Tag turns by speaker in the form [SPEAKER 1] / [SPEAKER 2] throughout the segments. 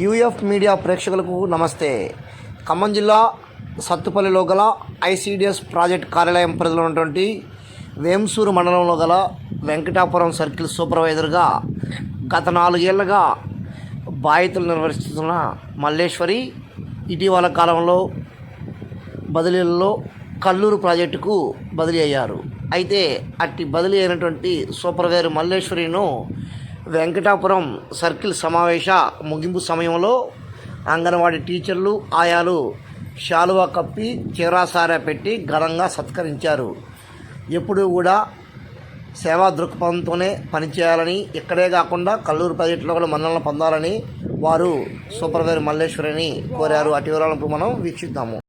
[SPEAKER 1] UF media ప్రేక్షకులకు నమస్తే. ఖమ్మం జిల్లా సత్తుపల్లిలో గల ఐసిడిఎస్ ప్రాజెక్ట్ కార్యాలయం పరిధిలో ఉన్నటువంటి వేంసూరు మండలంలో గల వెంకటాపురం సర్కిల్ సూపర్వైజర్గా గత నాలుగేళ్ళుగా బాధితులు నిర్వహిస్తున్న మల్లేశ్వరి ఇటీవల కాలంలో బదిలీలలో కల్లూరు ప్రాజెక్టుకు బదిలీ అయ్యారు. అయితే అట్టి బదిలీ అయినటువంటి సూపర్వైజర్ మల్లేశ్వరిను వెంకటాపురం సర్కిల్ సమావేశ ముగింపు సమయంలో అంగన్వాడీ టీచర్లు ఆయాలు శాలువా కప్పి చీరాసారా పెట్టి ఘనంగా సత్కరించారు. ఎప్పుడూ కూడా సేవా దృక్పథంతోనే పనిచేయాలని ఇక్కడే కాకుండా కల్లూరు ప్రాజెక్టులో కూడా మన్నలను పొందాలని వారు సూపర్వైజర్ మల్లేశ్వరిని కోరారు. అటు వివరాలను మనం వీక్షిద్దాము.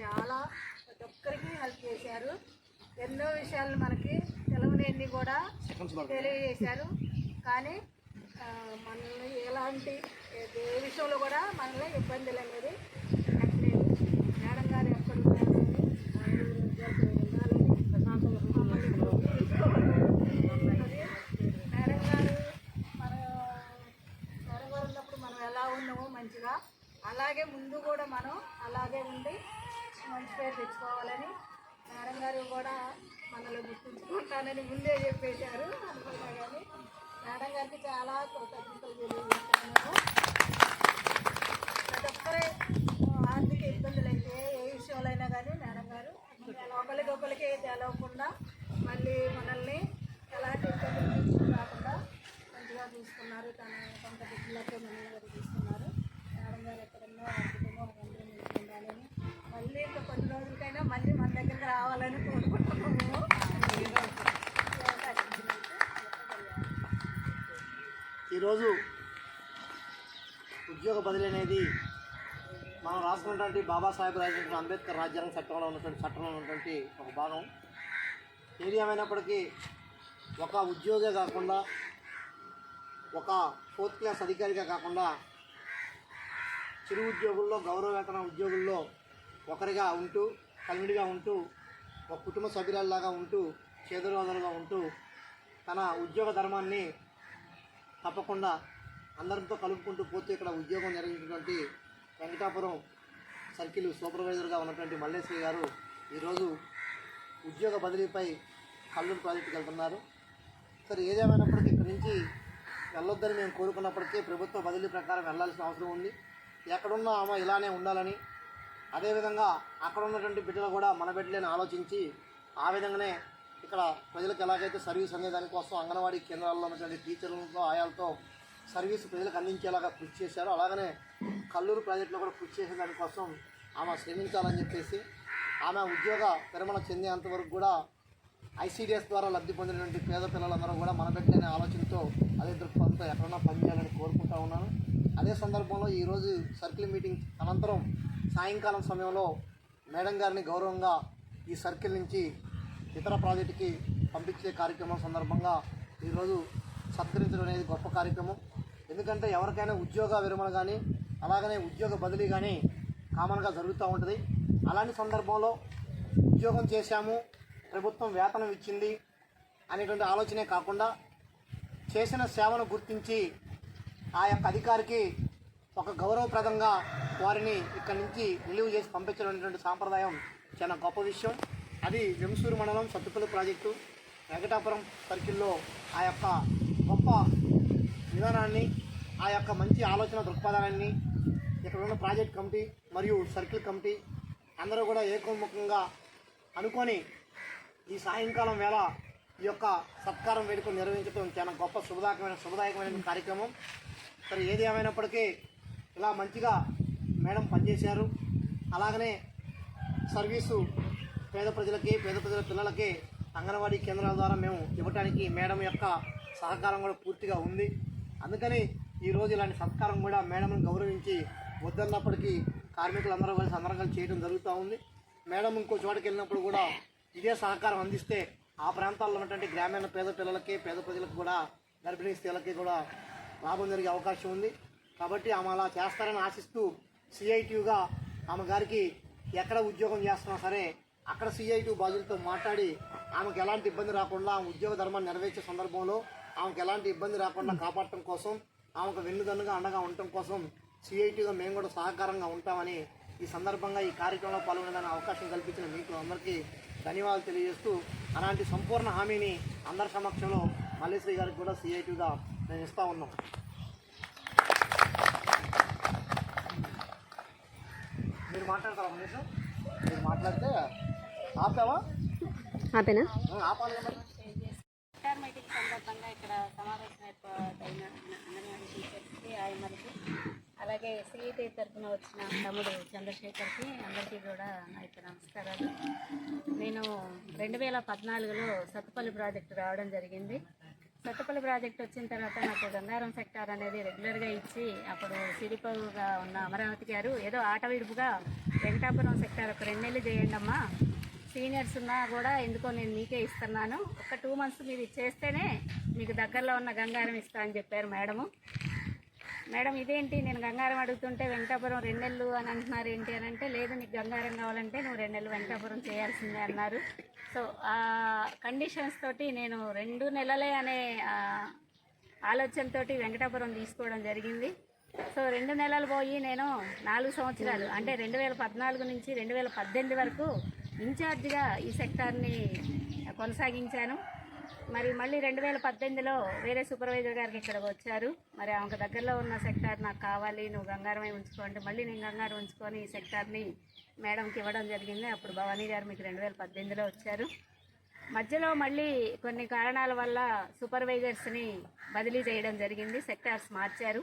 [SPEAKER 2] చాలా ప్రతి ఒక్కరికి హెల్ప్ చేశారు. ఎన్నో విషయాలు మనకి తెలవలేని కూడా తెలియజేశారు. కానీ మనల్ని ఎలాంటి ఏ ఏ విషయంలో కూడా మనల్ని ఇబ్బందులు అనేది పెట్టలేదు మేడం గారు ఎక్కడ ఉన్నారు వాళ్ళు ఉద్యోగస్తులు ఉండాలని మమ్మల్ని చూసుకోవాలని. మేడం గారు మన త్వరగా ఉన్నప్పుడు మనం ఎలా ఉన్నామో మంచిగా అలాగే ముందు కూడా మనం అలాగే ఉండి మంచి పేరు తెచ్చుకోవాలని మేడం గారు కూడా మనల్ని గుర్తుంచుకుంటానని ముందే చెప్పేశారు. అనుకున్నా కానీ మేడం గారికి చాలా కృతజ్ఞతలు తెలియజేస్తున్నాను. ప్రతి ఆర్థిక ఇబ్బందులు అయితే ఏ విషయంలో కానీ మేడం గారు ఒకరికి ఒకరికి తెలవకుండా మళ్ళీ మనల్ని ఎలాంటి ఇబ్బందులు రాకుండా మంచిగా చూసుకున్నారు. తన కొంత బిడ్డలతో మనల్ని గారు చూసుకున్నారు మేడం గారు ఎక్కడన్నా ఆర్థికంగా మళ్ళీ ఇంకా కొన్ని రోజులకైనా మళ్ళీ మన దగ్గరికి రావాలని
[SPEAKER 1] ఈరోజు ఉద్యోగ బదిలీ అనేది మనం రాసుకున్నటువంటి బాబాసాహెబ్ రాసినటువంటి అంబేద్కర్ రాజ్యాంగ చట్టంలో ఉన్నటువంటి చట్టంలో ఉన్నటువంటి ఒక భాగం. ఏది ఏమైనప్పటికీ ఒక ఉద్యోగే కాకుండా ఒక ఫోర్త్ క్లాస్ అధికారిగా కాకుండా చిరు ఉద్యోగుల్లో గౌరవవేతన ఉద్యోగుల్లో ఒకరిగా ఉంటూ కలివిడిగా ఉంటూ ఒక కుటుంబ సభ్యురాల్లాగా ఉంటూ చేదురోదలుగా ఉంటూ తన ఉద్యోగ ధర్మాన్ని తప్పకుండా అందరితో కలుపుకుంటూ పోతూ ఇక్కడ ఉద్యోగం నిర్వహించినటువంటి వెంకటాపురం సర్కిల్ సూపర్వైజర్గా ఉన్నటువంటి మల్లేశ్వరి గారు ఈరోజు ఉద్యోగ బదిలీపై కల్లూరు ప్రాజెక్టుకి వెళ్తున్నారు. సరే ఏదేమైనప్పటికీ ఇక్కడి నుంచి వెళ్ళొద్దని మేము కోరుకున్నప్పటికీ ప్రభుత్వ బదిలీ ప్రకారం వెళ్ళాల్సిన అవసరం ఉంది. ఎక్కడున్నా ఆమె ఇలానే ఉండాలని అదేవిధంగా అక్కడ ఉన్నటువంటి బిడ్డలు కూడా మన బిడ్డలేని ఆలోచించి ఆ విధంగానే ఇక్కడ ప్రజలకు ఎలాగైతే సర్వీస్ అనేదానికోసం అంగన్వాడీ కేంద్రాల్లో ఉన్నటువంటి టీచర్లతో ఆయాలతో సర్వీస్ ప్రజలకు అందించేలాగా కృషి చేశారు. అలాగనే కల్లూరు ప్రాజెక్టులో కూడా కృషి చేసే దానికోసం ఆమె శ్రమించాలని చెప్పేసి ఆమె ఉద్యోగ విరమణ చెందేంత వరకు కూడా ఐసీడీఎస్ ద్వారా లబ్ధి పొందినటువంటి పేద పిల్లలందరూ కూడా మన పెట్టిన ఆలోచనతో అదే దృక్పథంతో ఎక్కడన్నా పనిచేయాలని కోరుకుంటా ఉన్నాను. అదే సందర్భంలో ఈరోజు సర్కిల్ మీటింగ్ అనంతరం సాయంకాలం సమయంలో మేడం గారిని గౌరవంగా ఈ సర్కిల్ నుంచి ఇతర ప్రాజెక్టుకి పంపించే కార్యక్రమం సందర్భంగా ఈరోజు సత్కరించడం అనేది గొప్ప కార్యక్రమం. ఎందుకంటే ఎవరికైనా ఉద్యోగ విరమణ కానీ అలాగనే ఉద్యోగ బదిలీ కానీ కామన్గా జరుగుతూ ఉంటుంది. అలాంటి సందర్భంలో ఉద్యోగం చేశాము ప్రభుత్వం వేతనం ఇచ్చింది అనేటువంటి ఆలోచనే కాకుండా చేసిన సేవను గుర్తించి ఆ యొక్క అధికారికి ఒక గౌరవప్రదంగా వారిని ఇక్కడి నుంచి నిలువ చేసి పంపించడం అనేటువంటి సాంప్రదాయం చాలా గొప్ప విషయం. అది జంసూరు మండలం సత్తుపల్లి ప్రాజెక్టు వెంకటాపురం సర్కిల్లో ఆ యొక్క గొప్ప విధానాన్ని ఆ యొక్క మంచి ఆలోచన దృక్పథాన్ని ఇక్కడ ఉన్న ప్రాజెక్ట్ కమిటీ మరియు సర్కిల్ కమిటీ అందరూ కూడా ఏకోముఖంగా అనుకొని ఈ సాయంకాలం వేళ ఈ యొక్క సత్కారం వేడుకలు నిర్వహించడం చాలా గొప్ప శుభదాయకమైన శుభదాయకమైన కార్యక్రమం. సరే ఏది ఏమైనప్పటికీ ఇలా మంచిగా మేడం పనిచేశారు. అలాగనే సర్వీసు పేద ప్రజలకి పేద ప్రజల పిల్లలకి అంగన్వాడీ కేంద్రాల ద్వారా మేము ఇవ్వటానికి మేడం యొక్క సహకారం కూడా పూర్తిగా ఉంది. అందుకని ఈరోజు ఇలాంటి సత్కారం కూడా మేడంను గౌరవించి వద్దన్నప్పటికీ కార్మికులందరూ కలిసి సందర్భాలు చేయడం జరుగుతూ ఉంది. మేడం ఇంకో చోటకి వెళ్ళినప్పుడు కూడా ఇదే సహకారం అందిస్తే ఆ ప్రాంతాల్లో ఉన్నటువంటి గ్రామీణ పేద పిల్లలకి పేద ప్రజలకు కూడా గర్భిణీ స్త్రీలకి కూడా లాభం జరిగే అవకాశం ఉంది. కాబట్టి ఆమె అలా చేస్తారని ఆశిస్తూ సిఐటియుగా ఆమె గారికి ఎక్కడ ఉద్యోగం చేస్తున్నా సరే అక్కడ సిఐటి బాధ్యులతో మాట్లాడి ఆమెకు ఎలాంటి ఇబ్బంది రాకుండా ఆమె ఉద్యోగ ధర్మాన్ని నెరవేర్చే సందర్భంలో ఆమెకు ఎలాంటి ఇబ్బంది రాకుండా కాపాడటం కోసం ఆమెకు వెన్నుదన్నుగా అండగా ఉండటం కోసం సిఐటిగా మేము కూడా సహకారంగా ఉంటామని ఈ సందర్భంగా ఈ కార్యక్రమంలో పాల్గొనేదానికి అవకాశం కల్పించిన మీకు అందరికీ ధన్యవాదాలు తెలియజేస్తూ అలాంటి సంపూర్ణ హామీని అందరి సమక్షంలో మల్లేశ్వరి గారికి కూడా సిఐటిగా నేను ఇస్తా ఉన్నాం. మీరు మాట్లాడతారా మనిషి మీరు మాట్లాడితే
[SPEAKER 3] ఆపేనా.
[SPEAKER 4] సెక్టార్ మీటింగ్ సందర్భంగా ఇక్కడ సమావేశం ఏర్పాటైన అంగన్వాడీ టీచర్స్కి ఆయమ్మలకి అలాగే సిఈటి తరఫున వచ్చిన తమ్ముడు చంద్రశేఖర్కి అందరికీ కూడా నా యొక్క నమస్కారాలు. నేను రెండు వేల పద్నాలుగులో సత్తుపల్లి ప్రాజెక్టు రావడం జరిగింది. సత్తుపల్లి ప్రాజెక్ట్ వచ్చిన తర్వాత నాకు గంగారం సెక్టార్ అనేది రెగ్యులర్గా ఇచ్చి అప్పుడు సిరిపోగా ఉన్న అమరావతి గారు ఏదో ఆట విడుపుగా వెంకటాపురం సెక్టార్ ఒక రెండు నెలలు చేయండి అమ్మా సీనియర్స్ ఉన్నా కూడా ఎందుకో నేను మీకే ఇస్తున్నాను. ఒక టూ మంత్స్ మీరు ఇచ్చేస్తేనే మీకు దగ్గరలో ఉన్న గంగారం ఇస్తా అని చెప్పారు మేడము. మేడం ఇదేంటి? నేను గంగారం అడుగుతుంటే వెంకటాపురం రెండెళ్ళు అని అంటున్నారు ఏంటి అని అంటే లేదు నీకు గంగారం కావాలంటే నువ్వు రెండు నెలలు వెంకటాపురం చేయాల్సిందే అన్నారు. సో ఆ కండిషన్స్ తోటి నేను రెండు నెలలే అనే ఆ, ఆలోచనతోటి వెంకటాపురం తీసుకోవడం జరిగింది. సో రెండు నెలలు పోయి నేను నాలుగు సంవత్సరాలు అంటే రెండు వేల పద్నాలుగు నుంచి రెండు వేల పద్దెనిమిది వరకు ఇన్ఛార్జ్గా ఈ సెక్టార్ని కొనసాగించాను. మరి మళ్ళీ రెండు వేల పద్దెనిమిదిలో వేరే సూపర్వైజర్ గారికి ఇక్కడికి వచ్చారు. మరి ఆమెకు దగ్గరలో ఉన్న సెక్టార్ నాకు కావాలి నువ్వు గంగారమే ఉంచుకోండి మళ్ళీ నేను గంగారం ఉంచుకొని ఈ సెక్టార్ని మేడంకి ఇవ్వడం జరిగింది. అప్పుడు భవానీ గారు మీకు రెండు వేల పద్దెనిమిదిలో వచ్చారు. మధ్యలో మళ్ళీ కొన్ని కారణాల వల్ల సూపర్వైజర్స్ని బదిలీ చేయడం జరిగింది. సెక్టార్స్ మార్చారు.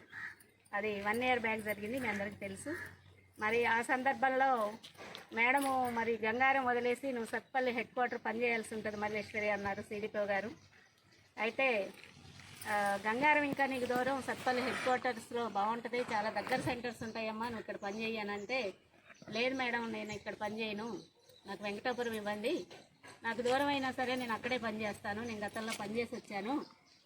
[SPEAKER 4] అది వన్ ఇయర్ బ్యాక్ జరిగింది మీ అందరికీ తెలుసు. మరి ఆ సందర్భంలో మేడము మరి గంగారం వదిలేసి నువ్వు సత్పల్లి హెడ్ క్వార్టర్ పనిచేయాల్సి ఉంటుంది మల్లేశ్వరి అన్నారు సిడిపో గారు. అయితే గంగారం ఇంకా నీకు దూరం సత్పల్లి హెడ్ క్వార్టర్స్లో బాగుంటుంది చాలా దగ్గర సెంటర్స్ ఉంటాయమ్మా నువ్వు ఇక్కడ పని చేయనంటే లేదు మేడం నేను ఇక్కడ పని చేయను నాకు వెంకటాపురం ఇవ్వండి నాకు దూరం అయినా సరే నేను అక్కడే పని చేస్తాను నేను గతంలో పనిచేసి వచ్చాను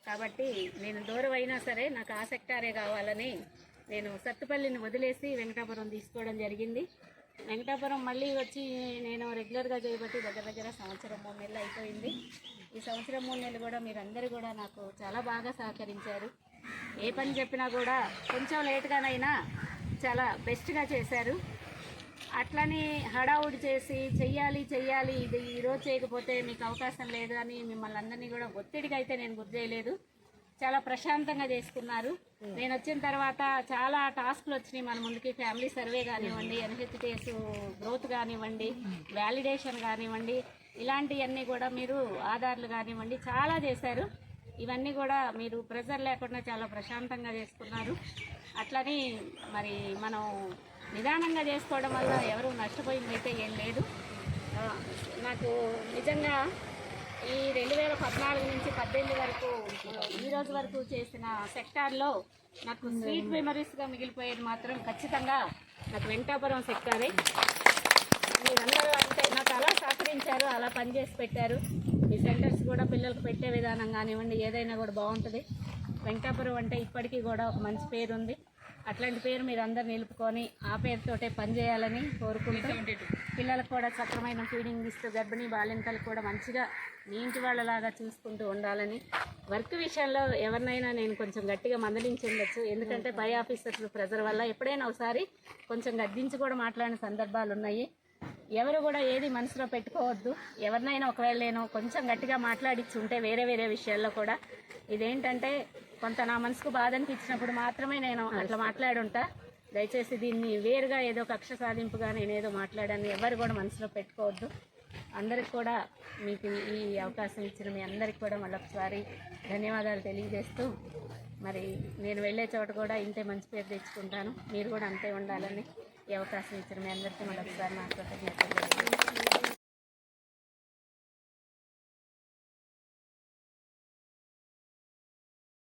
[SPEAKER 4] కాబట్టి నేను దూరం అయినా సరే నాకు ఆ సెక్టారే కావాలని నేను సత్తుపల్లిని వదిలేసి వెంకటాపురం తీసుకోవడం జరిగింది. వెంకటాపురం మళ్ళీ వచ్చి నేను రెగ్యులర్గా చేయబట్టి దగ్గర దగ్గర సంవత్సరం మూడు నెలలు అయిపోయింది. ఈ సంవత్సరం మూడు నెలలు కూడా మీరందరూ కూడా నాకు చాలా బాగా సహకరించారు. ఏ పని చెప్పినా కూడా కొంచెం లేట్గానైనా చాలా బెస్ట్గా చేశారు. అట్లని హడావుడి చేసి చెయ్యాలి చెయ్యాలి ఇది ఈరోజు చేయకపోతే మీకు అవకాశం లేదు అని మిమ్మల్ని అందరినీ కూడా ఒత్తిడికి అయితే నేను గుర్తు చేయలేదు. చాలా ప్రశాంతంగా చేసుకున్నారు. నేను వచ్చిన తర్వాత చాలా టాస్క్లు వచ్చినాయి మన ముందుకి. ఫ్యామిలీ సర్వే కానివ్వండి ఎన్హెచ్టిఎస్ గ్రోత్ కానివ్వండి వ్యాలిడేషన్ కానివ్వండి ఇలాంటివన్నీ కూడా మీరు ఆధార్లు కానివ్వండి చాలా చేశారు. ఇవన్నీ కూడా మీరు ప్రెజర్ లేకుండా చాలా ప్రశాంతంగా చేసుకున్నారు. అట్లని మరి మనం నిదానంగా చేసుకోవడం వల్ల ఎవరు నష్టపోయిందైతే ఏం లేదు. నాకు నిజంగా ఈ రెండు వేల పద్నాలుగు నుంచి పద్దెనిమిది వరకు ఈ రోజు వరకు చేసిన సెక్టార్లో నాకు స్వీట్ మెమరీస్గా మిగిలిపోయేది మాత్రం ఖచ్చితంగా నాకు వెంకటాపురం సెక్టారే. మీరందరూ అంటే నాకు అలా సహకరించారు అలా పనిచేసి పెట్టారు. మీ సెంటర్స్ కూడా పిల్లలకు పెట్టే విధానం కానివ్వండి ఏదైనా కూడా బాగుంటుంది. వెంకటాపురం అంటే ఇప్పటికీ కూడా ఒక మంచి పేరు ఉంది అట్లాంటి పేరు మీరు అందరు నిలుపుకొని ఆ పేరుతోటే పనిచేయాలని కోరుకుంటూ పిల్లలకు కూడా సక్రమైన ఫీడింగ్ ఇస్తూ గర్భిణీ బాలింతలకు కూడా మంచిగా మీ ఇంటి వాళ్ళలాగా చూసుకుంటూ ఉండాలని వర్క్ విషయంలో ఎవరినైనా నేను కొంచెం గట్టిగా మందలించి ఉండొచ్చు. ఎందుకంటే పై ఆఫీసర్స్ ప్రెజర్ వల్ల ఎప్పుడైనా ఒకసారి కొంచెం గద్దించి కూడా మాట్లాడిన సందర్భాలు ఉన్నాయి. ఎవరు కూడా ఏది మనసులో పెట్టుకోవద్దు. ఎవరినైనా ఒకవేళ నేను కొంచెం గట్టిగా మాట్లాడిచ్చి ఉంటే వేరే వేరే విషయాల్లో కూడా ఇదేంటంటే కొంత నా మనసుకు బాధ అనిపించినప్పుడు మాత్రమే నేను అట్లా మాట్లాడుంటా. దయచేసి దీన్ని వేరుగా ఏదో కక్ష సాధింపుగా నేను ఏదో మాట్లాడాను. ఎవరు కూడా మనసులో పెట్టుకోవద్దు. అందరికి కూడా మీకు ఈ అవకాశం ఇచ్చిన మీ అందరికి కూడా మళ్ళొకసారి ధన్యవాదాలు తెలియజేస్తూ మరి నేను వెళ్ళే చోట కూడా ఇంతే మంచి పేరు తెచ్చుకుంటాను. మీరు కూడా అంతే ఉండాలని ఈ అవకాశం ఇచ్చిన మీ అందరికీ మళ్ళొకసారి నా కృతజ్ఞతలు.